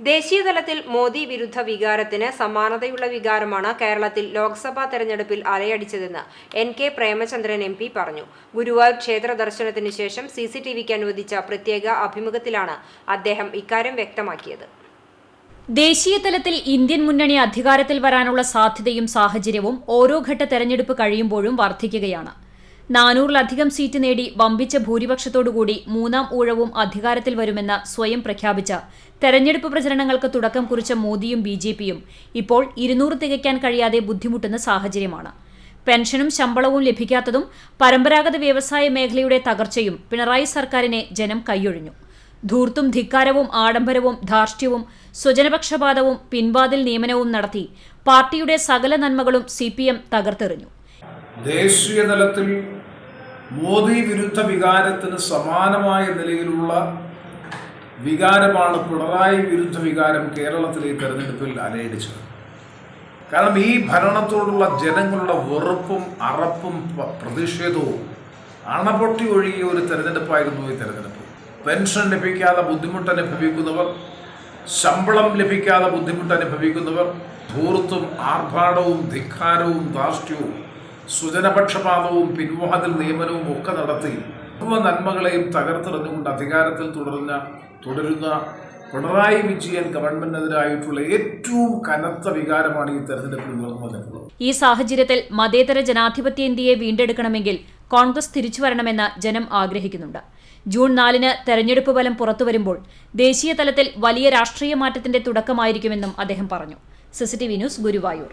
ദേശീയതലത്തിൽ മോദി വിരുദ്ധ വികാരത്തിന് സമാനതയുള്ള വികാരമാണ് കേരളത്തിൽ ലോക്സഭാ തെരഞ്ഞെടുപ്പിൽ അലയടിച്ചതെന്ന് N K Premachandran M P പറഞ്ഞു. ഗുരുവായൂർ ക്ഷേത്ര ദർശനത്തിന് ശേഷം സി സി ടി വിക്ക് അനുവദിച്ച പ്രത്യേക അഭിമുഖത്തിലാണ് അദ്ദേഹം ഇക്കാര്യം വ്യക്തമാക്കിയത്. ദേശീയ തലത്തിൽ ഇന്ത്യൻ മുന്നണി അധികാരത്തിൽ വരാനുള്ള സാധ്യതയും സാഹചര്യവും ഓരോ ഘട്ട തെരഞ്ഞെടുപ്പ് കഴിയുമ്പോഴും വർദ്ധിക്കുകയാണ്. നാനൂറിലധികം സീറ്റ് നേടി വമ്പിച്ച ഭൂരിപക്ഷത്തോടുകൂടി മൂന്നാം ഊഴവും അധികാരത്തിൽ വരുമെന്ന് സ്വയം പ്രഖ്യാപിച്ച തെരഞ്ഞെടുപ്പ് പ്രചരണങ്ങൾക്ക് തുടക്കം കുറിച്ച മോദിയും ബി ജെ പിയും ഇപ്പോൾ ഇരുന്നൂറ് തികയ്ക്കാൻ കഴിയാതെ ബുദ്ധിമുട്ടുന്ന സാഹചര്യമാണ്. പെൻഷനും ശമ്പളവും ലഭിക്കാത്തതും പരമ്പരാഗത വ്യവസായ മേഖലയുടെ തകർച്ചയും പിണറായി സർക്കാരിനെ ജനം കൈയൊഴിഞ്ഞു. ധൂർത്തും ധിക്കാരവും ആഡംബരവും ധാർഷ്ട്യവും സ്വജനപക്ഷപാതവും പിൻവാതിൽ നിയമനവും നടത്തി പാർട്ടിയുടെ സകല നന്മകളും സി പി എം തകർത്തെറിഞ്ഞു. ദേശീയ തലത്തിൽ മോദി വിരുദ്ധ വികാരത്തിന് സമാനമായ നിലയിലുള്ള വികാരമാണ് പിണറായി വിരുദ്ധ വികാരം കേരളത്തിലെ തെരഞ്ഞെടുപ്പിൽ അലയടിച്ചത്. കാരണം ഈ ഭരണത്തോടുള്ള ജനങ്ങളുടെ വെറുപ്പും അറപ്പും പ്രതിഷേധവും അണപൊട്ടി ഒഴുകിയ ഒരു തെരഞ്ഞെടുപ്പായിരുന്നു ഈ തെരഞ്ഞെടുപ്പ്. പെൻഷൻ ലഭിക്കാതെ ബുദ്ധിമുട്ട് അനുഭവിക്കുന്നവർ ശമ്പളം ലഭിക്കാതെ ബുദ്ധിമുട്ട് അനുഭവിക്കുന്നവർ ധൂർത്തും ആർഭാടവും ധിക്കാരവും ധാർഷ്ട്യവും സുജനപക്ഷപാതവും പിൻവാതിൽ നിയമനവും ഒക്കെ നടത്തി സർവ നന്മകളെയും തകർത്തെറിഞ്ഞുകൊണ്ട് അധികാരത്തിൽ തുടരുന്ന തുടരുന്ന പിണറായി വിജയൻ ഗവൺമെന്റിനെതിരായിട്ടുള്ള ഏറ്റവും കനത്ത വികാരമാണ് ഈ തെരഞ്ഞെടുപ്പിൽ വന്നിട്ടുള്ളത് ഈ സാഹചര്യത്തിൽ മതേതര ജനാധിപത്യ ഇന്ത്യയെ വീണ്ടെടുക്കണമെങ്കിൽ കോൺഗ്രസ് തിരിച്ചു വരണമെന്ന് ജനം ആഗ്രഹിക്കുന്നുണ്ട്. ജൂൺ നാലിന് തെരഞ്ഞെടുപ്പ് ഫലം പുറത്തുവരുമ്പോൾ ദേശീയ തലത്തിൽ വലിയ രാഷ്ട്രീയ മാറ്റത്തിന്റെ തുടക്കമായിരിക്കുമെന്നും അദ്ദേഹം പറഞ്ഞു. CCTV news Guruvayur.